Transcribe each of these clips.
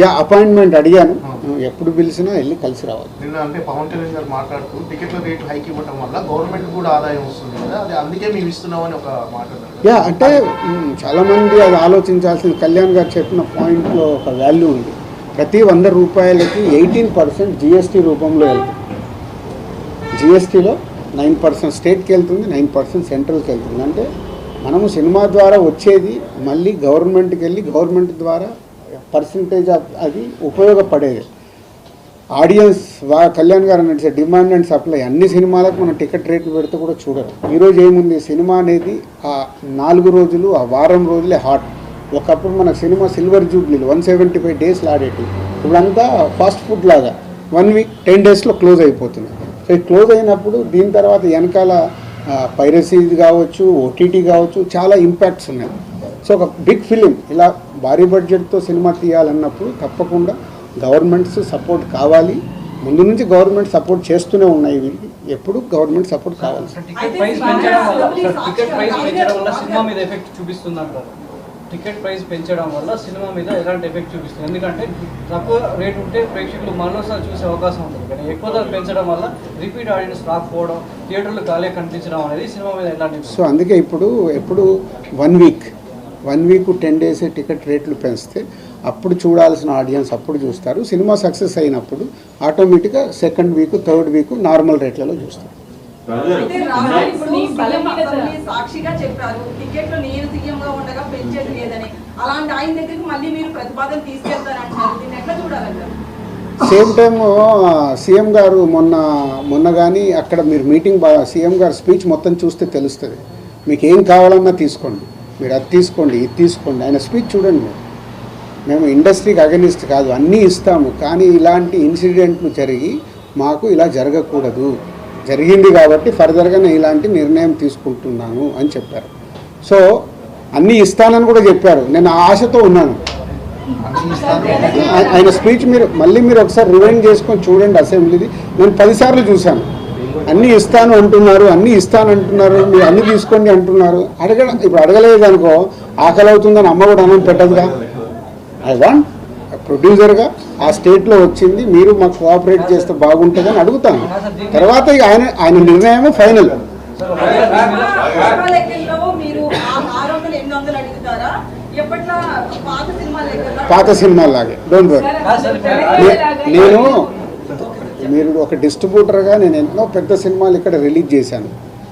Yeah appointment అడిగాను. ఎప్పుడు పిలిచినా వెళ్ళి కలిసి రావాలి. నిన్న అంటే పవన్ కళ్యాణ్ గారు మాట్లాడుతూ టికెట్ల రేట్లు హైక్ ఇవ్వడం వల్ల గవర్నమెంట్ కూడా ఆదాయం వస్తుంది కదా అది అందుకే మేము ఇస్తున్నామని ఒక మాట. యా అంటే చాలామంది అది ఆలోచించాల్సిన కళ్యాణ్ గారు చెప్పిన పాయింట్లో ఒక వాల్యూ ఉంది. ప్రతి వంద రూపాయలకి ఎయిటీన్ పర్సెంట్ జిఎస్టీ రూపంలో వెళ్తుంది. జిఎస్టీలో నైన్ పర్సెంట్ స్టేట్కి వెళ్తుంది నైన్ పర్సెంట్ సెంట్రల్కి వెళ్తుంది. అంటే మనము సినిమా ద్వారా వచ్చేది మళ్ళీ గవర్నమెంట్కి వెళ్ళి గవర్నమెంట్ ద్వారా పర్సంటేజ్ ఆఫ్ అది ఉపయోగపడేది. ఆడియన్స్ వా కళ్యాణ్ గారు నడిచే డిమాండ్ అండ్ సప్లై అన్ని సినిమాలకు మనం టికెట్ రేట్లు పెడితే కూడా చూడరు. ఈరోజు ఏముంది? సినిమా అనేది ఆ నాలుగు రోజులు ఆ వారం రోజులే హాట్. ఒకప్పుడు మన సినిమా సిల్వర్ జూబ్లీలు వన్ సెవెంటీ ఫైవ్ డేస్లో ఆడేటి. ఇప్పుడంతా ఫాస్ట్ ఫుడ్ లాగా వన్ వీక్ టెన్ డేస్లో క్లోజ్ అయిపోతుంది. సో ఈ క్లోజ్ అయినప్పుడు దీని తర్వాత వెనకాల పైరసీ కావచ్చు ఓటీటీ కావచ్చు చాలా ఇంపాక్ట్స్ ఉన్నాయి. సో ఒక బిగ్ ఫిలిం ఇలా భారీ బడ్జెట్తో సినిమా తీయాలన్నప్పుడు తప్పకుండా గవర్నమెంట్స్ సపోర్ట్ కావాలి. ముందు నుంచి గవర్నమెంట్ సపోర్ట్ చేస్తూనే ఉన్నాయి వీళ్ళకి ఎప్పుడు గవర్నమెంట్ సపోర్ట్ కావాలి. సార్, టికెట్ ప్రైస్ పెంచడం వల్ల సినిమా మీద సినిమా మీద ఎలాంటి ఎఫెక్ట్ చూపిస్తుంది? ఎందుకంటే తక్కువ రేట్ ఉంటే ప్రేక్షకులు మరోసారి చూసే అవకాశం ఉంటుంది. కానీ ఎక్కువ ధర పెంచడం వల్ల రిపీట్ ఆడియన్స్ రాకపోవడం థియేటర్లు ఖాళీ కనిపించడం అనేది సినిమా మీద ఎలాంటి సో అందుకే ఇప్పుడు ఎప్పుడు one week one week ten days ticket రేట్లు పెంచితే అప్పుడు చూడాల్సిన ఆడియన్స్ అప్పుడు చూస్తారు. సినిమా సక్సెస్ అయినప్పుడు ఆటోమేటిక్గా second week third week normal రేట్లలో చూస్తారు. సాక్షిగా చెప్పారు. టికెట్లు నేను సీఎం గా ఉండగా పెంచేది లేదని. అలాంటి ఆయన దగ్గరికి మళ్ళీ మీరు ప్రతిపాదన దీన్ని ఎట్లా చూడాలంటారు? సేమ్ టైం సీఎం గారు మొన్న మొన్న కానీ అక్కడ మీరు మీటింగ్ బాగా సీఎం గారు స్పీచ్ మొత్తం చూస్తే తెలుస్తుంది. మీకు ఏం కావాలన్నా తీసుకోండి. మీరు అది తీసుకోండి ఇది తీసుకోండి. ఆయన స్పీచ్ చూడండి మేము ఇండస్ట్రీకి అగనిస్ట్ కాదు. అన్నీ ఇస్తాము. కానీ ఇలాంటి ఇన్సిడెంట్లు జరిగి మాకు ఇలా జరగకూడదు. జరిగింది కాబట్టి ఫర్దర్గా నేను ఇలాంటి నిర్ణయం తీసుకుంటున్నాను అని చెప్పారు. సో అన్నీ ఇస్తానని కూడా చెప్పారు. నేను ఆ ఆశతో ఉన్నాను. ఆయన స్పీచ్ మీరు మళ్ళీ మీరు ఒకసారి రివైండ్ చేసుకొని చూడండి అసెంబ్లీది. నేను పదిసార్లు చూశాను. అన్నీ ఇస్తాను అంటున్నారు అన్నీ ఇస్తాను అంటున్నారు మీరు అన్నీ తీసుకోండి అంటున్నారు. అడగ ఇప్పుడు అడగలేదు అనుకో ఆకలి అవుతుందని అమ్మ కూడా అన్నం పెట్టదుగా? ఐ వాంట్ ప్రొడ్యూసర్గా ఆ స్టేట్లో వచ్చింది మీరు మాకు కోఆపరేట్ చేస్తే బాగుంటుందని అడుగుతాను. తర్వాత ఇక ఆయన ఆయన నిర్ణయమే ఫైనల్. పాత సినిమాలాగే డోంట్ వరీ. నేను మీరు ఒక డిస్ట్రిబ్యూటర్గా నేను ఎన్నో పెద్ద సినిమాలు ఇక్కడ రిలీజ్ చేశాను.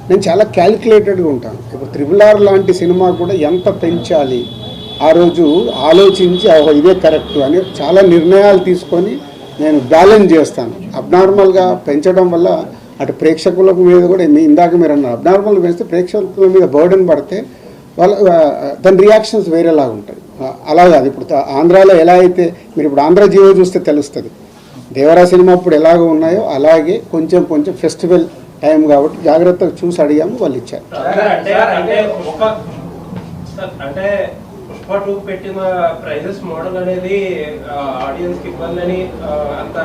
నేను చాలా క్యాలిక్యులేటెడ్గా ఉంటాను. ఇప్పుడు త్రిబుల్ ఆర్ లాంటి సినిమా కూడా ఎంత పెంచాలి ఆ రోజు ఆలోచించి "ఓహో, ఇదే కరెక్ట్ అని చాలా నిర్ణయాలు తీసుకొని నేను బ్యాలెన్స్ చేస్తాను. అబ్నార్మల్గా పెంచడం వల్ల అటు ప్రేక్షకుల మీద కూడా మీ ఇందాక మీరు అన్నారు అబ్నార్మల్గా పెంచితే ప్రేక్షకుల మీద బర్డెన్ పడితే వాళ్ళ దాని రియాక్షన్స్ వేరేలాగా ఉంటాయి. అలా కాదు. ఇప్పుడు ఆంధ్రాలో ఎలా అయితే మీరు ఇప్పుడు ఆంధ్ర జీవో చూస్తే తెలుస్తుంది. దేవరా సినిమా ఇప్పుడు ఎలాగ ఉన్నాయో అలాగే కొంచెం కొంచెం ఫెస్టివల్ టైం కాబట్టి జాగ్రత్తగా చూసి అడిగాము వాళ్ళు ఇచ్చారు. అంటే అంటే అంటే టూ పెట్టిన ప్రైజెస్ మోడల్ అనేది ఆడియన్స్కి ఇబ్బంది అని ఆ, అంత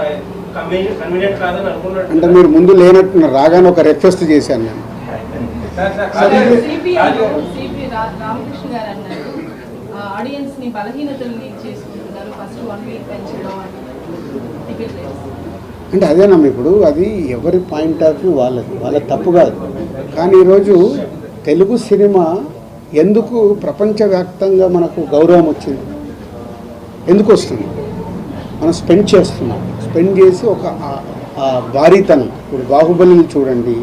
కన్వీనియంట్ కాదని అంటే అనుకున్నట్టు మీరు ముందు లేనట్టున్నారు రాగానే ఒక రిక్వెస్ట్ చేశాను నేను. సార్, సార్, సార్, అదే, ఇది- సిపి రాజు- సిపి రా- రామకృష్ణ గారు అన్నారు ఆడియన్స్ని బలహీనతల్ని చేసుకుంటున్నారు ఫస్ట్ వన్ వీక్ పెంచడం అని. టికెట్ రేట్స్ అంటే అదేనమ్మ ఇప్పుడు అది ఎవరి పాయింట్ ఆఫ్ వ్యూ వాళ్ళది వాళ్ళ తప్పు కాదు. కానీ ఈరోజు తెలుగు సినిమా ఎందుకు ప్రపంచవ్యాప్తంగా మనకు గౌరవం వచ్చింది? ఎందుకు వస్తుంది మనం స్పెండ్ చేస్తున్నాం. స్పెండ్ చేసి ఒక ఆ- భారీతనం ఇప్పుడు బాహుబలిని చూడండి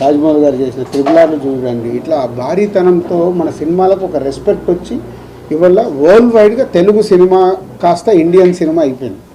రాజమౌళి గారు చేసిన త్రిబులార్లు చూడండి ఇట్లా ఆ భారీతనంతో మన సినిమాలకు ఒక రెస్పెక్ట్ వచ్చి ఇవల్ల వరల్డ్ వైడ్గా తెలుగు సినిమా కాస్త ఇండియన్ సినిమా అయిపోయింది.